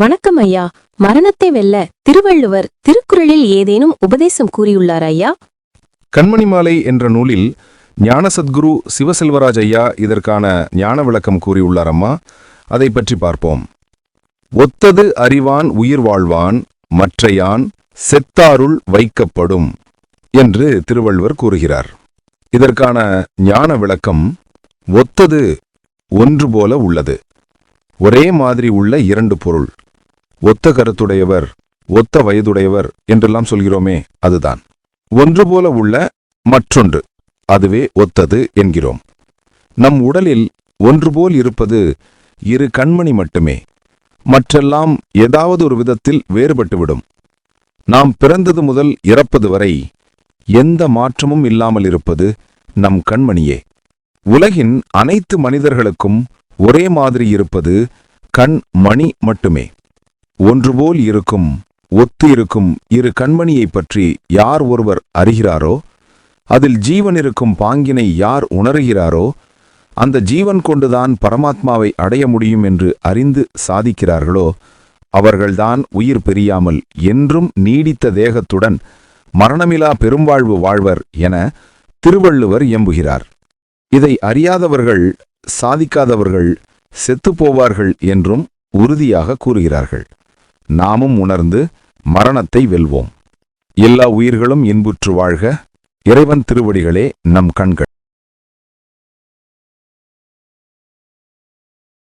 வணக்கம் ஐயா. மரணத்தை வெல்ல திருவள்ளுவர் திருக்குறளில் ஏதேனும் உபதேசம் கூறியுள்ளார் ஐயா? கண்மணிமாலை என்ற நூலில் ஞான சத்குரு சிவசெல்வராஜ் ஐயா இதற்கான ஞான விளக்கம் கூறியுள்ளார் அம்மா அதை பற்றி பார்ப்போம். ஒத்தது அறிவான் உயிர் வாழ்வான் மற்றையான் செத்தாருள் வைக்கப்படும் என்று திருவள்ளுவர் கூறுகிறார். இதற்கான ஞான விளக்கம் ஒத்தது ஒன்று போல உள்ளது. ஒரே மாதிரி உள்ள இரண்டு பொருள். ஒத்த கருத்துடையவர் ஒத்த வயதுடையவர் என்றெல்லாம் சொல்கிறோமே அதுதான். ஒன்று போல உள்ள மற்றொன்று அதுவே ஒத்தது என்கிறோம். நம் உடலில் ஒன்று போல் இருப்பது இரு கண்மணி மட்டுமே. மற்றெல்லாம் ஏதாவது ஒரு விதத்தில் வேறுபட்டுவிடும். நாம் பிறந்தது முதல் இறப்பது வரை எந்த மாற்றமும் இல்லாமல் இருப்பது நம் கண்மணியே. உலகின் அனைத்து மனிதர்களுக்கும் ஒரே மாதிரி இருப்பது கண் மணி மட்டுமே. ஒன்றுபோல் இருக்கும் ஒத்து இருக்கும் இரு கண்மணியைப் பற்றி யார் ஒருவர் அறிகிறாரோ அதில் ஜீவன் இருக்கும் பாங்கினை யார் உணர்கிறாரோ அந்த ஜீவன் கொண்டுதான் பரமாத்மாவை அடைய முடியும் என்று அறிந்து சாதிக்கிறார்களோ அவர்கள்தான் உயிர் பெரியாமல் என்றும் நீடித்த தேகத்துடன் மரணமிலா பெரும்வாழ்வு வாழ்வர் என திருவள்ளுவர் எம்புகிறார் இதை அறியாதவர்கள் சாதிக்காதவர்கள் செத்துப்போவார்கள் என்றும் உறுதியாக கூறுகிறார்கள். நாமும் உணர்ந்து மரணத்தை வெல்வோம். எல்லா உயிர்களும் இன்புற்று வாழ்க. இறைவன் திருவடிகளே நம் கண்கள்.